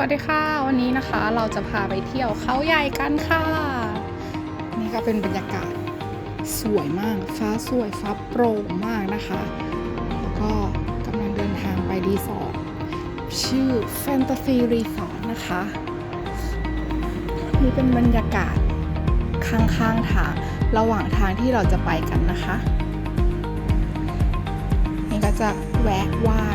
วัสดีค่ะ วันนี้นะคะเราจะพาไปเที่ยวเขาใหญ่กันค่ะ นี่ก็เป็นบรรยากาศสวยมาก ฟ้าสวยฟ้าโปร่งมากนะคะ แล้วก็กำลังเดินทางไปรีสอร์ทชื่อ Fantasy Resort นะคะ นี่เป็นบรรยากาศข้างๆทางระหว่างทางที่เราจะไปกันนะคะ นี่ก็จะแวะไหว้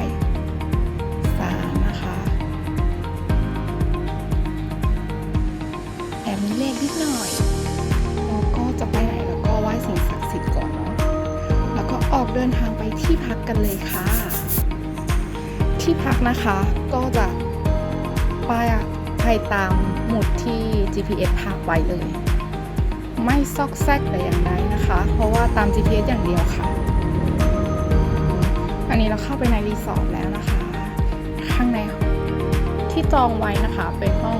มีเลขนิดหน่อยแล้วก็จะไปไหนแล้วก็ไหว้สิ่งศักดิ์สิทธิ์ก่อนเนาะแล้วก็ออกเดินทางไปที่พักกันเลยค่ะ ที่พักนะคะก็จะไปไปตามหมุดที่ GPS พาไว้เลย ไม่ซอกแซกแต่อย่างใดนะคะ เพราะว่าตาม GPS อย่างเดียวค่ะ อันนี้เราเข้าไปในรีสอร์ทแล้วนะคะ ข้างในที่จองไว้นะคะเป็นห้อง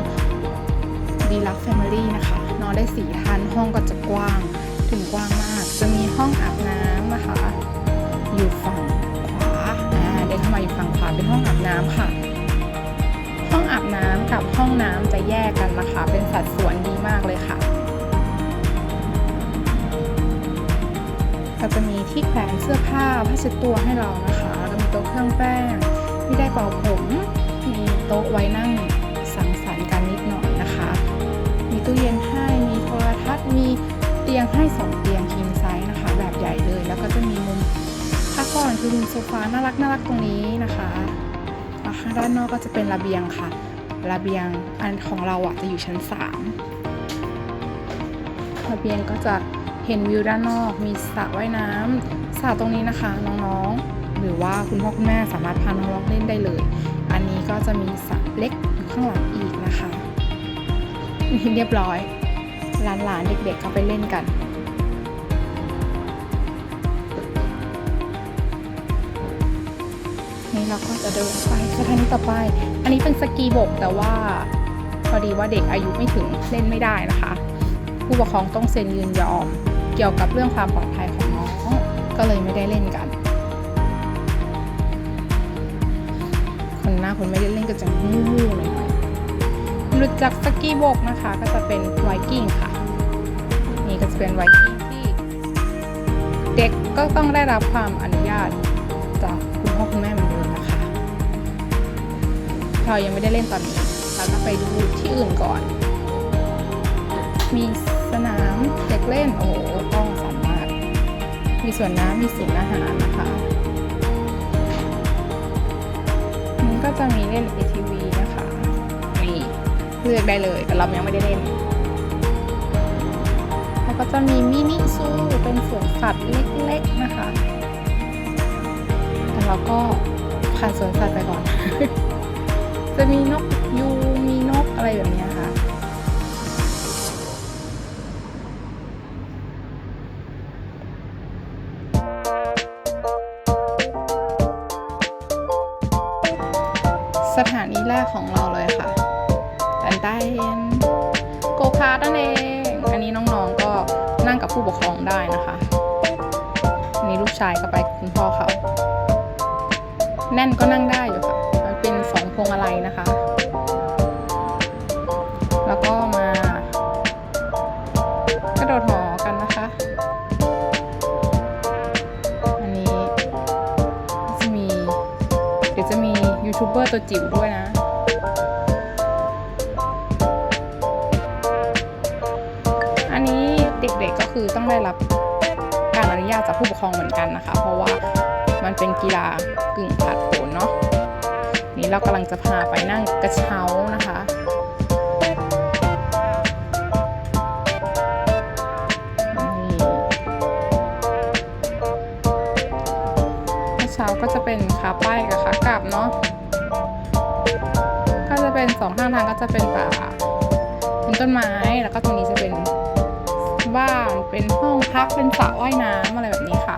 ดีลักแฟมิลี่นะคะ นอนได้สี่ท่านห้องก็จะกว้าง ถึงกว้างมาก จะมีห้องอาบน้ำนะคะ อยู่ฝั่งขวาอ่าเดินเข้ามาอยู่ฝั่งขวาเป็นห้องอาบน้ำค่ะ ห้องอาบน้ำกับห้องน้ำจะแยกกันนะคะ เป็นสัดส่วนดีมากเลยค่ะก็จะมีที่แขวนเสื้อผ้าผ้าเช็ดตัวให้เรานะคะแล้วมีโต๊ะเครื่องแป้งที่ได้เป่าผม มีโต๊ะไว้นั่ง ตู้เย็นให้ มีโทรทัศน์ มีเตียงให้สองเตียงคิงไซส์นะคะ แบบใหญ่เลย แล้วก็จะมีมุมพักผ่อนคือมุมโซฟาน่ารักน่ารักตรงนี้นะคะข้างด้านนอกก็จะเป็นระเบียงค่ะ ระเบียงอันของเราอะจะอยู่ชั้น 3 ระเบียงก็จะเห็นวิวด้านนอก มีสระว่ายน้ำสระตรงนี้นะคะน้องๆ หรือว่าคุณพ่อคุณแม่สามารถพาน้องๆเล่นได้เลย อันนี้ก็จะมีสระเล็กอยู่ข้างหลัง เรียบร้อยหลานๆเด็กๆเขาไปเล่นกัน นี่เราก็จะเดินไปสถานีต่อไป อันนี้เป็นสกีบกแต่ว่าพอดีว่าเด็กอายุไม่ถึงเล่นไม่ได้นะคะ ผู้ปกครองต้องเซ็นยืนยอม เกี่ยวกับเรื่องความปลอดภัยของน้อง ก็เลยไม่ได้เล่นกัน คนหน้าคนไม่ได้เล่นก็จะมู่ๆหน่อย ๆหลุดจากสกีบกนะคะ ก็จะเป็นไวกิ้งค่ะ นี่ก็จะเป็นไวกิ้งที่ เด็กก็ต้องได้รับความอนุญาตจากคุณพ่อคุณแม่เหมือนเดิมนะคะ เรายังไม่ได้เล่นตอนนี้เราก็ไปดูที่อื่นก่อน มีสนามเด็กเล่นโอ้โหกล้องสามารถมีสวนน้ำมีศูนอาหารนะคะมันก็จะมีเล่น ATV เลือกได้เลย แต่เรายังไม่ได้เล่น แล้วก็จะมีมินิซูเป็นสวนสัตว์เล็กๆนะคะ แต่เราก็ผ่านสวนสัตว์ไปก่อน จะมีนกยูมีนกอะไรแบบนี้ค่ะสถานีแรกของเราเลยค่ะ แตนได้โกคาร์ดนั่นเอง อันนี้น้องๆก็นั่งกับผู้ปกครองได้นะคะอันนี้ลูกชายก็ไปกับคุณพ่อเขา แน่นก็นั่งได้อยู่ค่ะ มันเป็นสองพวงอะไรนะคะ แล้วก็มากระโดดหอกันนะคะ อันนี้จะมี เดี๋ยวจะมียูทูบเบอร์ตัวจิ๋วด้วยนะ คือต้องได้รับการอนุญาตจากผู้ปกครองเหมือนกันนะคะ เพราะว่ามันเป็นกีฬากึ่งผาดโผนเนาะนี่เรากำลังจะพาไปนั่งกระเช้านะคะนี่กระเช้าก็จะเป็นขาไปกับขากลับเนาะก็จะเป็นสองข้างทางก็จะเป็นป่าเป็นต้นไม้แล้วก็ตรงนี้จะเป็น บ้าน เป็นห้องพัก เป็นสระว่ายน้ำอะไรแบบนี้ค่ะ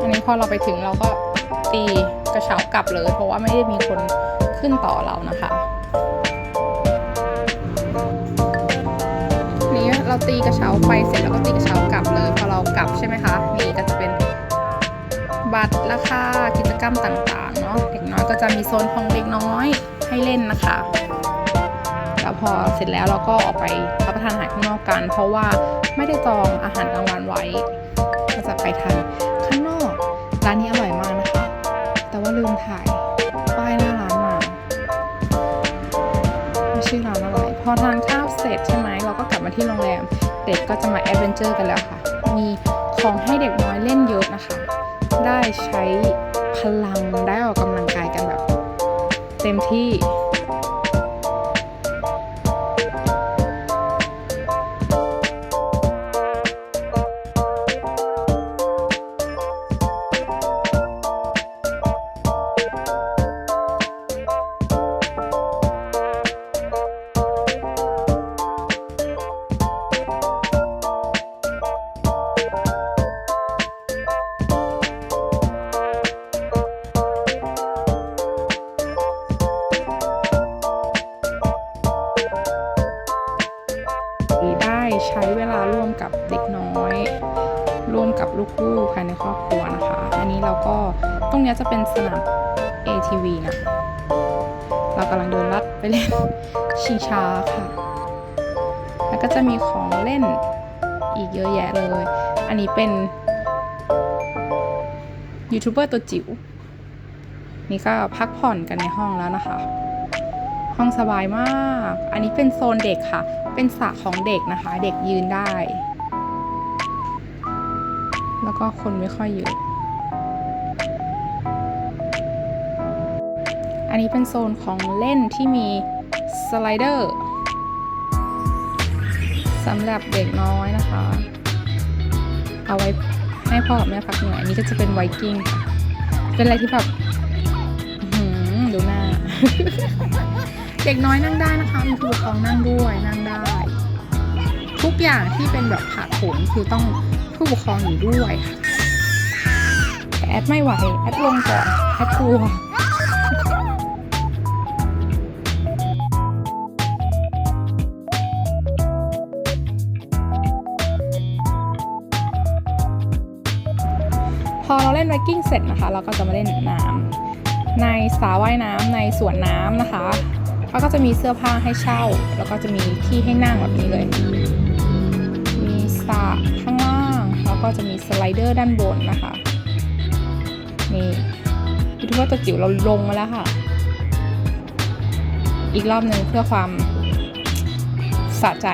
อันนี้พอเราไปถึงเราก็ตีกระเช้ากลับเลย เพราะว่าไม่ได้มีคนขึ้นต่อเรานะคะ เราตีกระเช้าไปเสร็จแล้วก็ตีกระเช้ากลับเลยพอเรากลับใช่ไหมคะ นี่ก็จะเป็นบัตรราคากิจกรรมต่างๆเนาะเด็กน้อยก็จะมีโซนของเด็กน้อยให้เล่นนะคะแล้วพอเสร็จแล้วเราก็ออกไปรับประทานอาหารข้างนอกกัน เพราะว่าไม่ได้จองอาหารกลางวันไว้ ก็จะไปทานข้างนอกร้านนี้อร่อยมากนะคะ แต่ว่าลืมถ่ายป้ายหน้าร้านมาไม่ชื่อร้านอะไร พอทานข้าวเสร็จใช่ไหมเราก็กลับมาที่โรงแรม เด็กก็จะมาแอดเวนเจอร์กันแล้วค่ะ มีของให้เด็กน้อยเล่นเยอะนะคะ ได้ใช้พลังได้ออกกำลังกายกันแบบ เต็มที่ ช้เวลาร่วมกับเด็กน้อย ร่วมกับลูกๆภายในครอบครัวนะคะ อันนี้เราก็ตรงนี้จะเป็นสนาม ATV นะเรากำลังเดินลัดไปเล่นชิงช้าค่ะ แล้วก็จะมีของเล่นอีกเยอะแยะเลย อันนี้เป็นยูทูบเบอร์ตัวจิ๋วนี่ก็พักผ่อนกันในห้องแล้วนะคะ ห้องสบายมาก อันนี้เป็นโซนเด็กค่ะ เป็นสระของเด็กนะคะ เด็กยืนได้ แล้วก็คนไม่ค่อยเยอะ อันนี้เป็นโซนของเล่นที่มีสไลเดอร์สำหรับเด็กน้อยนะคะ เอาไว้ให้พ่อกับแม่พักเหนื่อยอันนี้ก็จะเป็นไวกิ้ง เป็นอะไรที่แบบหือดูหน้า เด็กน้อยนั่งได้นะคะมีผู้ปกครองนั่งด้วยนั่งได้ ทุกอย่างที่เป็นแบบผาดโผนคือต้องผู้ปกครองอยู่ด้วยค่ะแต่แอดไม่ไหวแอดลงก่อนแอดกลัวพอเราเล่นไวกิ้งเสร็จนะคะ เราก็จะมาเล่นน้ำในสระว่ายน้ำในสวนน้ำนะคะ เขาก็จะมีเสื้อผ้าให้เช่า แล้วก็จะมีที่ให้นั่งแบบนี้เลย มีสระข้างล่าง แล้วก็จะมีสไลเดอร์ด้านบนนะคะ นี่ยูทูบเบอร์ตัวจิ๋วเราลงมาแล้วค่ะ อีกรอบหนึ่งเพื่อความสะใจ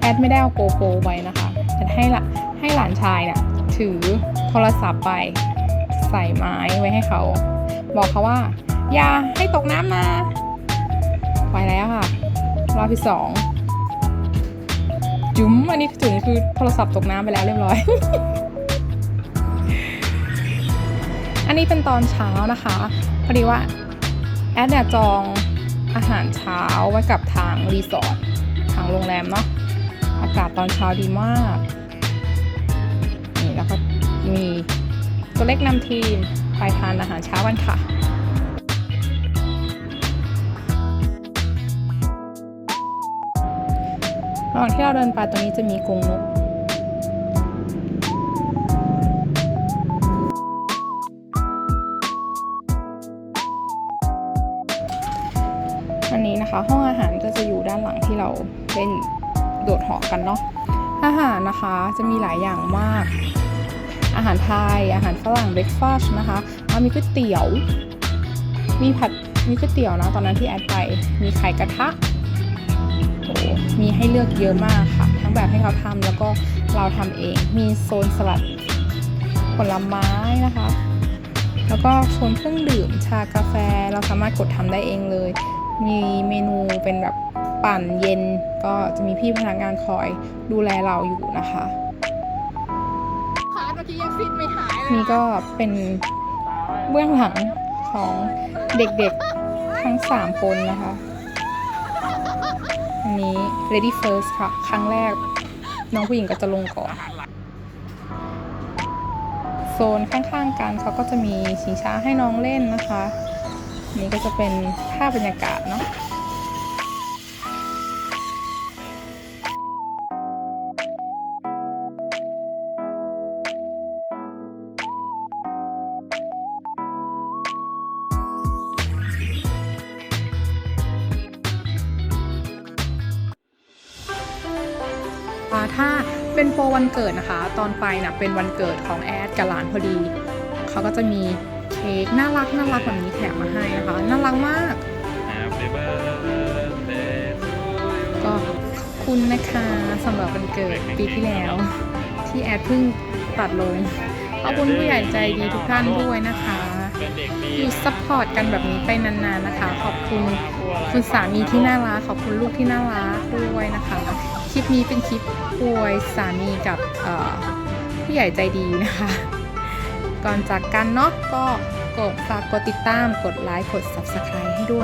แอดไม่ได้เอาโกโปรไว้นะคะแต่ให้ละให้หลานชายเนี่ยถือโทรศัพท์ไป ใส่ไม้ไว้ให้เขา บอกเขาว่า อย่าให้ตกน้ำนะไปแล้วค่ะ รอบที่สองจุ๋มอันนี้จุ๋มคือโทรศัพท์ตกน้ำไปแล้วเรียบร้อย อันนี้เป็นตอนเช้านะคะ พอดีว่า แอดเนี่ยจองอาหารเช้าไว้กับทางรีสอร์ททางโรงแรมเนาะอากาศตอนเช้าดีมากนี่แล้วก็มี ตัวเล็กนำทีมไปทานอาหารเช้ากันค่ะระหว่างที่เราเดินไปตรงนี้จะมีกรงนกอันนี้นะคะ ห้องอาหารก็จะอยู่ด้านหลังที่เราเล่นโดดหาะกันเนาะอาหารนะคะจะมีหลายอย่างมาก อาหารไทย อาหารฝรั่งเบรคฟาสต์นะคะแล้วมีก๋วยเตี๋ยว มีผัด มีก๋วยเตี๋ยวนะตอนนั้นที่แอดไป มีไข่กระทะโอ้มีให้เลือกเยอะมากค่ะ ทั้งแบบให้เขาทำแล้วก็เราทำเอง มีโซนสลัดผลไม้นะคะ แล้วก็โซนเครื่องดื่มชากาแฟเราสามารถกดทำได้เองเลย มีเมนูเป็นแบบปั่นเย็นก็จะมีพี่พนักงานคอยดูแลเราอยู่นะคะ เมื่อกี้ยังฟิตไม่หายเลยนี่ก็เป็นเบื้องหลังของเด็กๆทั้ง 3 คนนะคะ อันนี้ Lady First ค่ะ ครั้งแรกน้องผู้หญิงก็จะลงก่อน โซนข้างๆกันเขาก็จะมีชิงช้าให้น้องเล่นนะคะ นี่ก็จะเป็นภาพบรรยากาศเนาะ ถ้าเป็นโปรวันเกิดนะคะ ตอนไปนะเป็นวันเกิดของแอดกับหลานพอดี เขาก็จะมีเค้กน่ารักน่ารักแบบนี้แถมมาให้นะคะ น่ารักมาก Happy birthday to you ก็ขอบคุณนะคะสำหรับวันเกิดปีที่แล้ว ที่แอดเพิ่งตัดลงขอบคุณผู้ใหญ่ใจดีทุกท่านด้วยนะคะเป็นเด็กดีอยู่ซัพพอร์ตกันแบบนี้ไปนานๆนะคะ ขอบคุณคุณสามีที่น่ารักขอบคุณลูกที่น่ารักด้วยนะคะ คลิปนี้เป็นคลิปอวยสามีกับผู้ใหญ่ใจดีนะคะ ก่อนจากกันเนาะก็กดฝากกดติดตามกดไลค์กด Subscribe ให้ด้วย